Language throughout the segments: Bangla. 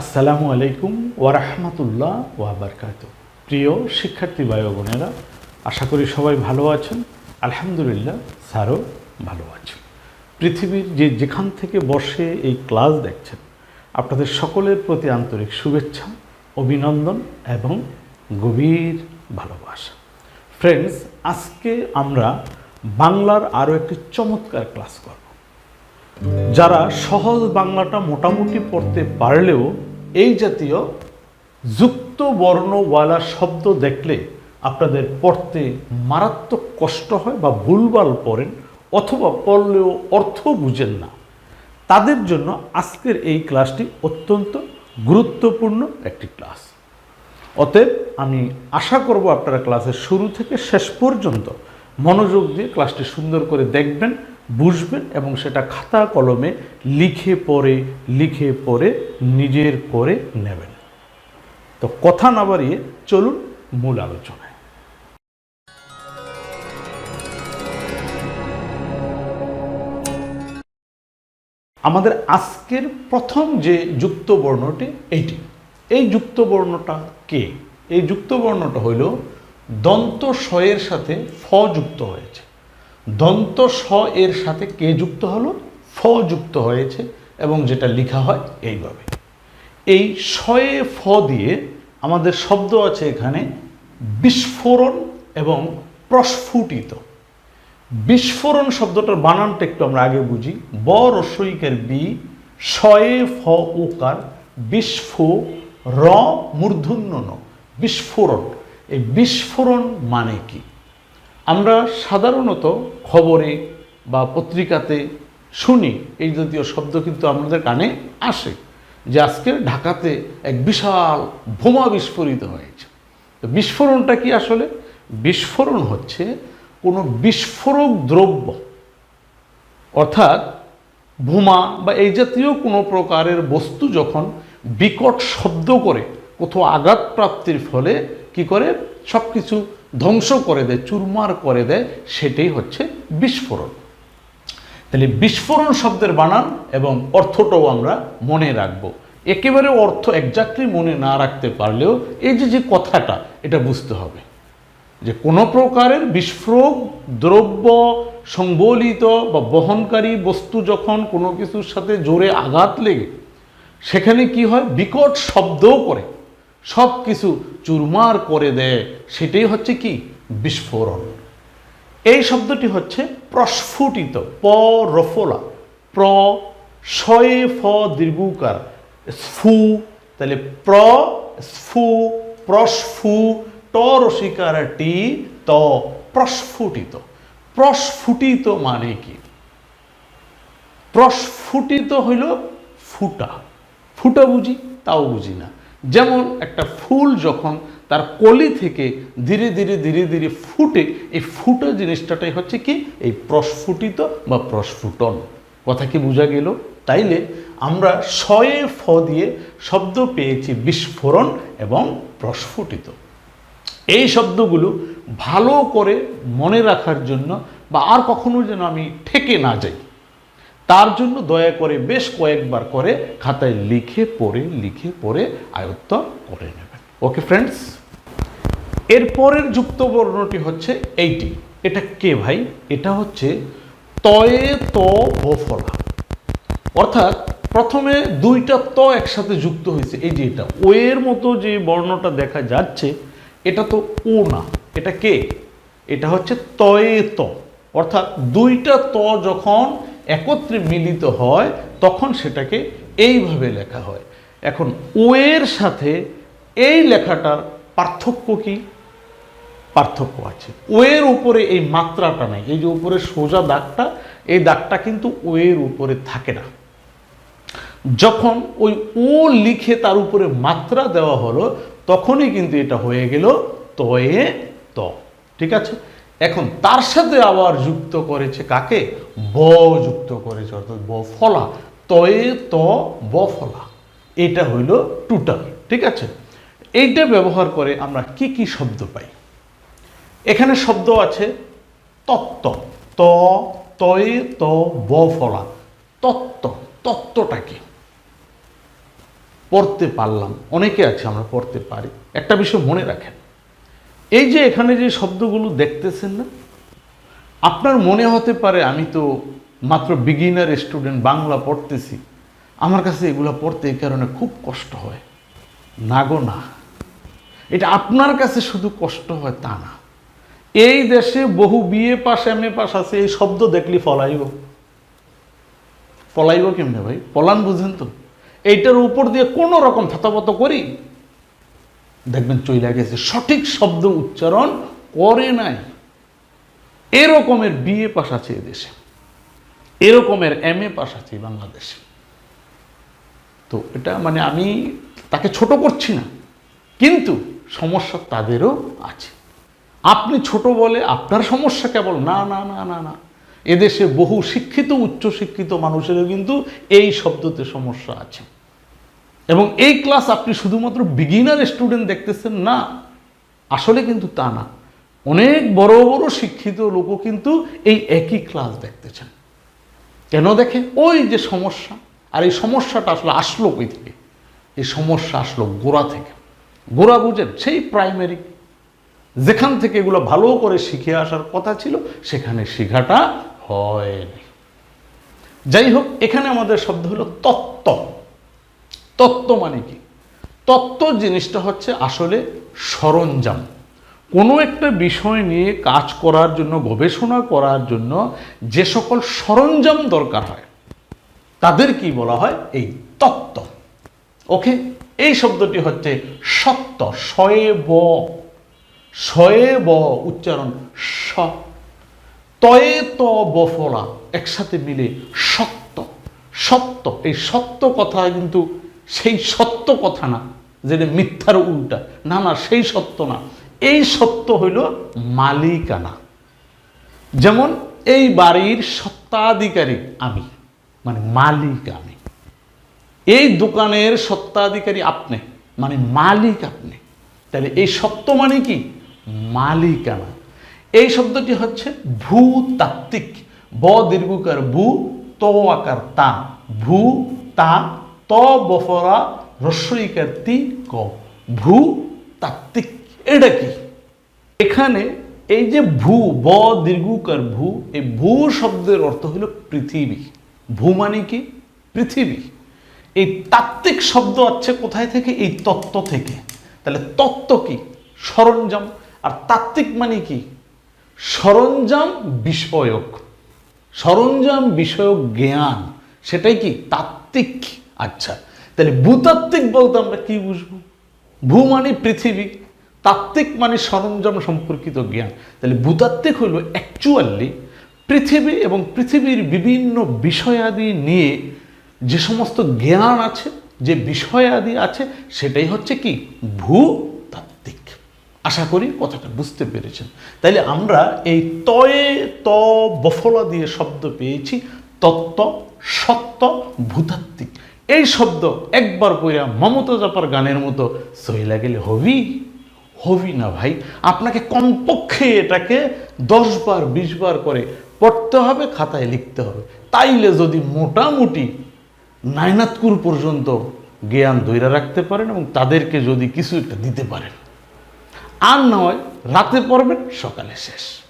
আসসালামু আলাইকুম ওয়ারহমতুল্লাহ ওয়াবারকাত প্রিয় শিক্ষার্থী ভাই বোনেরা, আশা করি সবাই ভালো আছেন। আলহামদুলিল্লাহ, স্যারও ভালো আছেন। পৃথিবীর যে যেখান থেকে বসে এই ক্লাস দেখছেন, আপনাদের সকলের প্রতি আন্তরিক শুভেচ্ছা, অভিনন্দন এবং গভীর ভালোবাসা। ফ্রেন্ডস আজকে আমরা বাংলার আরও একটি চমৎকার ক্লাস করব। যারা সহজ বাংলাটা মোটামুটি পড়তে পারলেও এই জাতীয় যুক্ত বর্ণওয়ালা শব্দ দেখলে আপনাদের পড়তে মারাত্মক কষ্ট হয় বা ভুলভাল পড়েন অথবা পড়লেও অর্থ বুঝেন না। তাদের জন্য আজকের এই ক্লাসটি অত্যন্ত গুরুত্বপূর্ণ একটি ক্লাস। অতএব আমি আশা করব আপনারা ক্লাসের শুরু থেকে শেষ পর্যন্ত মনোযোগ দিয়ে ক্লাসটি সুন্দর করে দেখবেন। বুঝবেন এবং সেটা খাতা কলমে লিখে পড়ে লিখে পড়ে, নিজের করে নেবেন। তো কথা না বাড়িয়ে চলুন মূল আলোচনায়। আমাদের আজকের প্রথম যে যুক্ত বর্ণটি এইটি। এই যুক্ত বর্ণটা কে? এই যুক্ত বর্ণটা হইল দন্ত স এর সাথে ফ যুক্ত হয়েছে। দন্ত স এর সাথে কে যুক্ত হলো? ফ যুক্ত হয়েছে এবং যেটা লেখা হয় এইভাবে। এই শয়ে ফ দিয়ে আমাদের শব্দ আছে এখানে বিস্ফোরণ এবং প্রস্ফুটিত। বিস্ফোরণ শব্দটার বানানটা একটু আমরা আগে বুঝি। ব রস্বইকের বি, শয়ে ফ ওকার, বিস্ফো র মূর্ধন্য ন বিস্ফোরণ। এই বিস্ফোরণ মানে কি? আমরা সাধারণত খবরে বা পত্রিকাতে শুনি। এই জাতীয় শব্দ কিন্তু আমাদের কানে আসে, যে আজকে ঢাকাতে এক বিশাল বোমা বিস্ফোরিত হয়েছে। তো বিস্ফোরণটা কি আসলে? বিস্ফোরণ হচ্ছে কোনো বিস্ফোরক দ্রব্য, অর্থাৎ বোমা বা এই জাতীয় কোনো প্রকারের বস্তু যখন বিকট শব্দ করে, কোথাও আঘাতপ্রাপ্তির ফলে কি করে? সব কিছু ধ্বংস করে দেয়, চুরমার করে দেয়, সেটাই হচ্ছে বিস্ফোরণ। তাহলে বিস্ফোরণ শব্দের বানান এবং অর্থটাও আমরা মনে রাখব। একেবারে অর্থ একজাক্টলি মনে না রাখতে পারলেও এই যে যে কথাটা, এটা বুঝতে হবে যে কোনো প্রকারের বিস্ফোরক দ্রব্য সংবলিত বা বহনকারী বস্তু যখন কোনো কিছুর সাথে জোরে আঘাত লেগে, সেখানে কি হয়? বিকট শব্দও করে। সব কিছু চুরমার করে দেয়, সেটাই হচ্ছে কি? বিস্ফোরণ। এই শব্দটি হচ্ছে প্রস্ফুটিত, প রফলা, প্র শয়ে ফ দীর্ঘকার, স্ফু, তাহলে প্র, স্ফু, প্রস্ফু, ট রসিকার টি, ত, প্রস্ফুটিত। প্রস্ফুটিত মানে কি? প্রস্ফুটিত হইল ফুটা। ফুটা বুঝি? তাও বুঝি না। যেমন একটা ফুল যখন তার কলি থেকে ধীরে ধীরে ধীরে ধীরে ফুটে, এই ফুটা জিনিসটাটাই হচ্ছে কি? এই প্রস্ফুটিত বা প্রস্ফুটন। কথা কি বোঝা গেল? তাইলে আমরা শয়ে ফ দিয়ে শব্দ পেয়েছি বিস্ফোরণ এবং প্রস্ফুটিত। এই শব্দগুলো ভালো করে মনে রাখার জন্য বা আর কখনো যেন আমি ঠেকে না যাই। তার জন্য দয়া করে বেশ কয়েকবার করে খাতায় লিখে পড়ে লিখে পড়ে আয়ত্ত করে নেবেন। ওকে ফ্রেন্ডস এরপরের যুক্ত বর্ণটি হচ্ছে এইটি। এটা কে ভাই? এটা হচ্ছে তয়ে ত বফলা অর্থাৎ প্রথমে দুইটা ত একসাথে যুক্ত হয়েছে। এই যে এটা, ও এর মতো যে বর্ণটা দেখা যাচ্ছে, এটা তো ও না। এটা কে? এটা হচ্ছে তয়ে ত। অর্থাৎ দুইটা ত যখন একত্রে মিলিত হয়, তখন সেটাকে এইভাবে লেখা হয়। এখন ও এর সাথে এই লেখাটার পার্থক্য কি? পার্থক্য আছে। ও এর উপরে এই মাত্রাটা নেই। এই যে উপরে সোজা দাগটা, এই দাগটা কিন্তু ও এর উপরে থাকে না। যখন ওই ও লিখে তার উপরে মাত্রা দেওয়া হলো, তখনই কিন্তু এটা হয়ে গেল তয়ে ত। ঠিক আছে? এখন তার সাথে আবার যুক্ত করেছে কাকে? ব যুক্ত করেছে, অর্থাৎ ব ফলা। তয়ে ত, ব ফলা। এটা হইল টুটাল, ঠিক আছে? এইটা ব্যবহার করে আমরা কি কি শব্দ পাই? এখানে শব্দ আছে তত্ত্ব। ত, তয়ে ত, ব ফলা। তত্ত্ব, তত্ত্বটা কি? পড়তে পারলাম। অনেকে আছে, আমরা পড়তে পারি। একটা বিষয় মনে রাখেন। এই যে এখানে যে শব্দগুলো দেখতেছেন না, আপনার মনে হতে পারে আমি তো মাত্র বিগিনার স্টুডেন্ট বাংলা পড়তেছি। আমার কাছে এগুলো পড়তে এই কারণে খুব কষ্ট হয়। না গো, না। এটা আপনার কাছে শুধু কষ্ট হয় তা না। এই দেশে বহু BA pass M A pass আছে, এই শব্দ দেখলি ফলাইব। পলাইব কেমনে ভাই? পলান বুঝেন তো। এইটার উপর দিয়ে কোনো রকম ফাতাপত করি? দেখবেন চইলা গেছে। সঠিক শব্দ উচ্চারণ করে নাই। এরকমের বিএ পাস আছে এদেশে। এরকমের এম এ পাস আছে বাংলাদেশে। তো এটা মানে আমি তাকে ছোট করছি না। কিন্তু সমস্যা তাদেরও আছে। আপনি ছোট বলে আপনার সমস্যা কেবল না না না না না। এদেশে বহু শিক্ষিত উচ্চ শিক্ষিত মানুষেরও কিন্তু এই শব্দতে সমস্যা আছে। এবং এই ক্লাস আপনি শুধুমাত্র বিগিনার স্টুডেন্ট দেখতেছেন না, আসলে কিন্তু তা না। অনেক বড় বড় শিক্ষিত লোকও কিন্তু এই একই ক্লাস দেখতেছেন। কেন দেখে? ওই যে সমস্যা, আর এই সমস্যাটা আসলে আসলো কই থেকে? এই সমস্যা আসলো গোড়া থেকে। গোড়া বুঝেন, সেই প্রাইমারি যেখান থেকে এগুলো ভালো করে শিখে আসার কথা ছিল, সেখানে শেখাটা হয়নি। যাই হোক, এখানে আমাদের শব্দ হলো তত্ত্ব। তত্ত্ব মানে কি? তত্ত্ব জিনিসটা হচ্ছে আসলে সরঞ্জাম। কোনো একটা বিষয় নিয়ে কাজ করার জন্য, গবেষণা করার জন্য যে সকল সরঞ্জাম দরকার হয়, তাদের কি বলা হয়? এই তত্ত্ব। ওকে? এই শব্দটি হচ্ছে সত্য শয়ে ব শয়ে ব উচ্চারণ স। তয়ে ত বফলা একসাথে মিলে সত্য সত্য এই সত্য কথা কিন্তু সেই সত্য কথা না যেটা মিথ্যার উল্টা। না না, সেই সত্য না। এই সত্য হইল মালিকানা। যেমন এই বাড়ির সত্ত্বাধিকারী আমি মানে মালিক আমি। এই দোকানের সত্ত্বাধিকারী আপনি মানে মালিক আপনি। তাহলে এই সত্য মানে কি? মালিকানা। এই শব্দটি হচ্ছে ভূতাত্ত্বিক। ব দীর্ঘকার ভূ, ত আকার তা। ভূ, তা ত বফরা রস্বইকার তি ক। ভূ তাত্ত্বিক। এটা কি? এখানে এই যে ভূ ব দীর্ঘকার ভূ এই ভূ শব্দের অর্থ হলো পৃথিবী। ভূ মানে কি? পৃথিবী। এই তাত্ত্বিক শব্দ আছে কোথায় থেকে? এই তত্ত্ব থেকে। তাহলে তত্ত্ব কি? সরঞ্জাম। আর তাত্ত্বিক মানে কি? সরঞ্জাম বিষয়ক। সরঞ্জাম বিষয়ক জ্ঞান। সেটাই কি? তাত্ত্বিক। আচ্ছা তাহলে ভূতাত্ত্বিক বলতে আমরা কি বুঝব? ভূ মানে পৃথিবী, তাত্ত্বিক মানে সরঞ্জাম সম্পর্কিত জ্ঞান। তাহলে ভূতাত্ত্বিক হলো অ্যাকচুয়ালি পৃথিবী এবং পৃথিবীর বিভিন্ন বিষয়াদি নিয়ে যে সমস্ত জ্ঞান আছে, যে বিষয়াদি আছে, সেটাই হচ্ছে কি? ভূতাত্ত্বিক। আশা করি কথাটা বুঝতে পেরেছেন। তাইলে আমরা এই তয়ে, ত, বফলা দিয়ে শব্দ পেয়েছি, তত্ত্ব সত্য ভূতাত্ত্বিক। এই শব্দ একবার পইরা মমতা জাপার গানের মতো সইলা গেলে হবি? হবি না ভাই। আপনাকে কমপক্ষে এটাকে দশ বার, বিশ বার করে পড়তে হবে, খাতায় লিখতে হবে। তাইলে যদি মোটামুটি নাইনাতকুর পর্যন্ত জ্ঞান ধৈরা রাখতে পারেন এবং তাদেরকে যদি কিছু একটা দিতে পারেন। আর নয় রাতে পড়বেন, সকালে শেষ।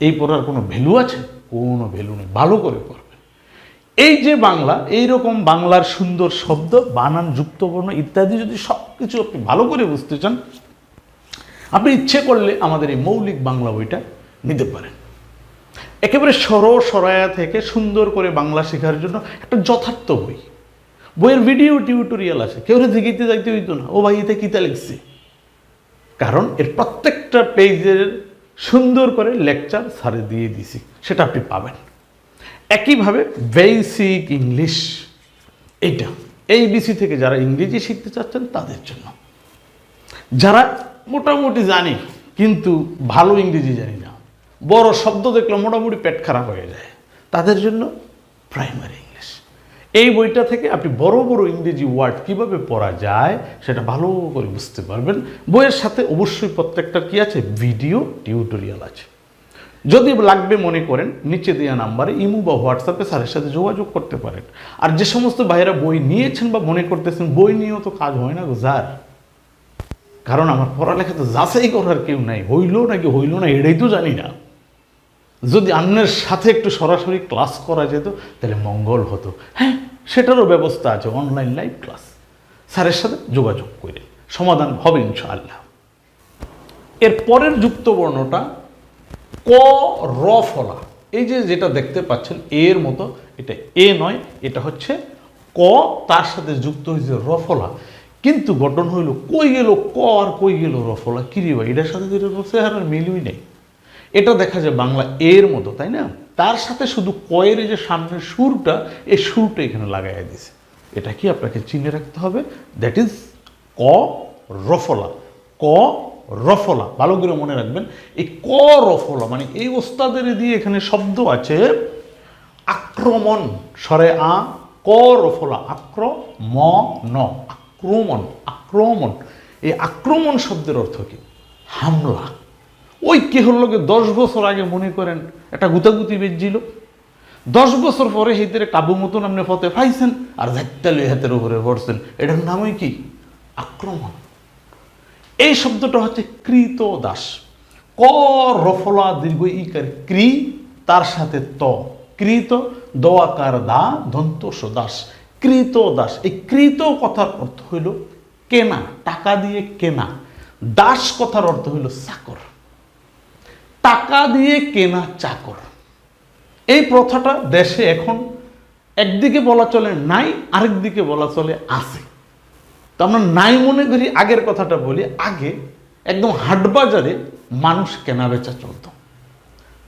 এই পড়ার কোনো ভ্যালু আছে? কোনো ভ্যালু নেই। ভালো করে পড়বেন। এই যে বাংলা এই রকম বাংলার সুন্দর শব্দ, বানান, যুক্তবর্ণ ইত্যাদি যদি সব কিছু আপনি ভালো করে বুঝতে চান, আপনি ইচ্ছে করলে আমাদের এই মৌলিক বাংলা বইটা নিতে পারেন। একেবারে সর সরায়া থেকে সুন্দর করে বাংলা শেখার জন্য একটা যথার্থ বই। বইয়ের ভিডিও টিউটোরিয়াল আছে। কেউ দেখিতে যাইতে হইতো না, ও ভাই এতে কিতা লিখছে? কারণ এর প্রত্যেকটা পেজের সুন্দর করে লেকচার সারে দিয়ে দিছি, সেটা আপনি পাবেন। একইভাবে বেসিক ইংলিশ এইটা। এই বিসি থেকে যারা ইংরেজি শিখতে চাচ্ছেন, তাদের জন্য। যারা মোটামুটি জানি, কিন্তু ভালো ইংরেজি জানি না, বড় শব্দ দেখলে মোটামুটি পেট খারাপ হয়ে যায়, তাদের জন্য প্রাইমারি ইংলিশ এই বইটা থেকে আপনি বড় বড় ইংরেজি ওয়ার্ড কীভাবে পড়া যায়, সেটা ভালো করে বুঝতে পারবেন। বইয়ের সাথে অবশ্যই প্রত্যেকটা কি আছে? ভিডিও টিউটোরিয়াল আছে। যদি লাগবে মনে করেন, নিচে দেওয়া নাম্বারে ইমু বা হোয়াটসঅ্যাপে স্যারের সাথে যোগাযোগ করতে পারেন। আর যে সমস্ত ভাইয়েরা বই নিয়েছেন বা মনে করতেছেন, বই নিয়েও তো কাজ হয় না গো যার কারণ আমার পড়ালেখা তো যাচাই করার কেউ নাই। হইল নাকি হইল না, এটাই তো জানি না। যদি অন্যের সাথে একটু সরাসরি ক্লাস করা যেত, তাহলে মঙ্গল হতো। হ্যাঁ সেটারও ব্যবস্থা আছে, অনলাইন লাইভ ক্লাস। স্যারের সাথে যোগাযোগ করে সমাধান হবে ইনশাআল্লাহ। এর পরের যুক্ত বর্ণটা ক, র ফলা। এই যে যেটা দেখতে পাচ্ছেন, এর মতো এটা এ নয়, এটা হচ্ছে ক, তার সাথে যুক্ত হয়েছে রফলা কিন্তু গঠন হইল, কই গেল ক আর কই গেল রফলা কিরে ভাই, এটার সাথে তো এটা চেহারার মিলুই নেই। এটা দেখা যায় বাংলা এর মতো, তাই না? তার সাথে শুধু কয়ের যে সামনের সুরটা, এই সুরটা এখানে লাগাইয়া দিছে। এটা কি আপনাকে চিনে রাখতে হবে? দ্যাট ইজ ক রফলা ক রফলা, ভালো করে মনে রাখবেন, এই ক রফলা মানে এই ওস্তাদের দিয়ে এখানে শব্দ আছে আক্রমণ, সরে আ, ক রফলা আক্র ম ন আক্রমণ আক্রমণ। এই আক্রমণ শব্দের অর্থ কি? হামলা। ওই কে হল লোকে দশ বছর আগে মনে করেন একটা গুতাগুতি বেজছিল দশ বছর পরে হেতের কাবু মতন আপনি ফতে পাইছেন, আর ঝাক্তালি হাতের উপরে পড়ছেন। এটার নামই কি? আক্রমণ। এই শব্দটা হচ্ছে কৃত দাস ক, রফলা, দীর্ঘ, ইকার ক্রি তার সাথে ত। কৃত, দোয়াকার, দা দন্তস দাস কৃত দাস এই কৃত কথার অর্থ হইল কেনা, টাকা দিয়ে কেনা। দাস কথার অর্থ হইল চাকর। টাকা দিয়ে কেনা চাকর। এই প্রথাটা দেশে এখন একদিকে বলা চলে নাই আরেক দিকে বলা চলে আছে। তো আমরা নাই মনে করি আগের কথাটা বলি, আগে একদম হাটবাজারে মানুষ কেনা বেচা চলতো।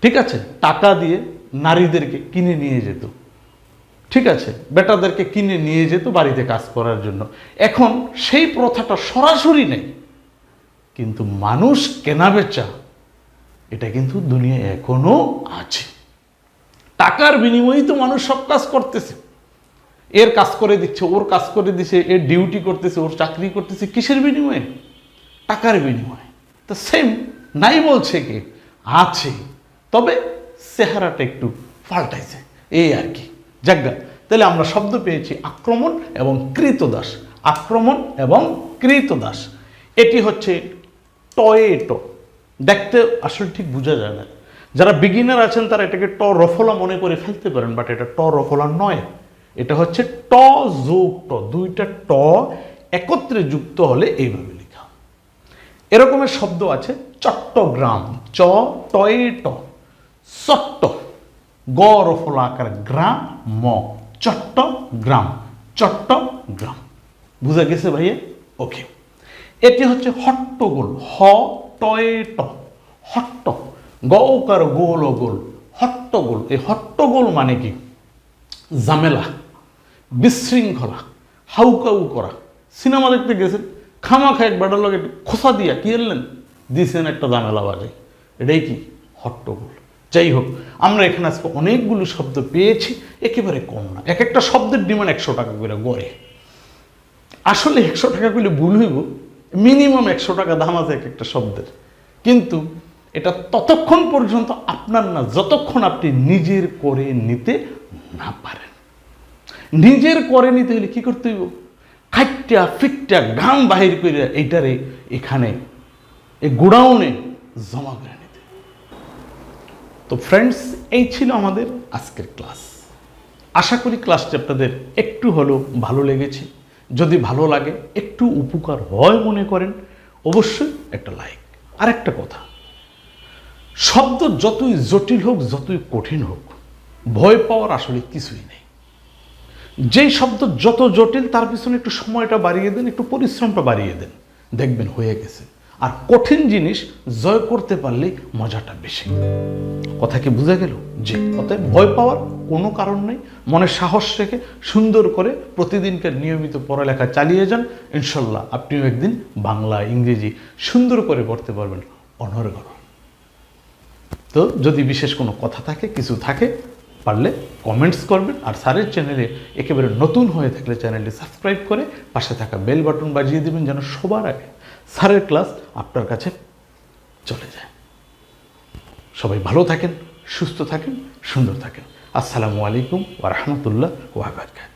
ঠিক আছে? টাকা দিয়ে নারীদেরকে কিনে নিয়ে যেত। ঠিক আছে? বেটাদেরকে কিনে নিয়ে যেত বাড়িতে কাজ করার জন্য। এখন সেই প্রথাটা সরাসরি নেই। কিন্তু মানুষ কেনা বেচা, এটা কিন্তু দুনিয়া এখনও আছে। টাকার বিনিময়েই তো মানুষ সব কাজ করতেছে। এর কাজ করে দিচ্ছে, ওর কাজ করে দিচ্ছে এর ডিউটি করতেছে, ওর চাকরি করতেছে, কিসের বিনিময়ে? টাকার বিনিময়ে। তো সেম নাই বলছে কি? আছে। তবে চেহারাটা একটু পাল্টাইছে। এই আর কি। যাজ্ঞা তাহলে আমরা শব্দ পেয়েছি আক্রমণ এবং কৃতদাস। আক্রমণ এবং কৃতদাস। এটি হচ্ছে টয়েটো। দেখতে আসলে ঠিক বোঝা যায় না। যারা বিগিনার আছেন তারা এটাকে ট রফলা মনে করে ফেলতে পারেন বাট এটা ট রফলা নয়। এটা হচ্ছে ট যোগ ট, দুইটা ট একত্রে যুক্ত হলে এইভাবে লেখা এরকমের শব্দ আছে চট্টগ্রাম, চ টয়ে ট চট্ট গ রফলা আকার গ্রাম, ম চট্টগ্রাম চট্টগ্রাম। বুঝা গেছে ভাইয়া? ওকে এটি হচ্ছে হট্টগোল, হ টয়ে ট, হট্ট গৌকার গোল ও গোল, হট্টগোল। এই হট্টগোল মানে কি? ঝামেলা, বিশৃঙ্খলা, হাউকাউ করা। সিনেমা দেখতে গেছেন, খামাখা এক বেটার লগে খোসা দিয়া কি এলেন দিয়েছেন একটা ঝামেলা বাজে। এটাই কি? হট্টগোল যাই হোক, আমরা এখানে আজকে অনেকগুলো শব্দ পেয়েছি, একেবারে কম না। এক একটা শব্দের ডিমান্ড একশো টাকা করে গড়ে। আসলে একশো টাকা করলে ভুল হইব, মিনিমাম একশো টাকা দাম আছে এক একটা শব্দের। কিন্তু এটা ততক্ষণ পর্যন্ত আপনার না, যতক্ষণ আপনি নিজের করে নিতে না পারেন। নিজের করে নিতে হলে কি করতে হইব? খাইটা ফিটটা, ঘাম বাহির করে এইটারে এখানে এই গোডাউনে জমা করে নিতে। তো ফ্রেন্ডস এই ছিল আমাদের আজকের ক্লাস আশা করি ক্লাসটি আপনাদের একটু হলেও ভালো লেগেছে। যদি ভালো লাগে, একটু উপকার হয় মনে করেন, অবশ্যই একটা লাইক আর একটা কথা, শব্দ যতই জটিল হোক, যতই কঠিন হোক ভয় পাওয়ার আসলে কিছুই নেই। যেই শব্দ যত জটিল, তার পিছনে একটু সময়টা বাড়িয়ে দেন, একটু পরিশ্রমটা বাড়িয়ে দেন। দেখবেন হয়ে গেছে। আর কঠিন জিনিস জয় করতে পারলেই মজাটা বেশি। কথা কি বোঝা গেল? যে অতএব ভয় পাওয়ার কোনো কারণ নেই। মনে সাহস রেখে সুন্দর করে প্রতিদিনকার নিয়মিত পড়ালেখা চালিয়ে যান। ইনশাল্লাহ আপনিও একদিন বাংলা, ইংরেজি সুন্দর করে পড়তে পারবেন অনর্গল। তো যদি বিশেষ কোনো কথা থাকে, কিছু থাকে পারলে কমেন্টস করবেন আর স্যারের চ্যানেলে একেবারে নতুন হয়ে থাকলে চ্যানেলটি সাবস্ক্রাইব করে পাশে থাকা বেল বাটন বাজিয়ে দেবেন যেন সবার আগে স্যারের ক্লাস আপনার কাছে চলে যায়। সবাই ভালো থাকেন, সুস্থ থাকেন, সুন্দর থাকেন। আসসালামু আলাইকুম ওয়া রাহমাতুল্লাহ ওয়া বারাকাতুহু।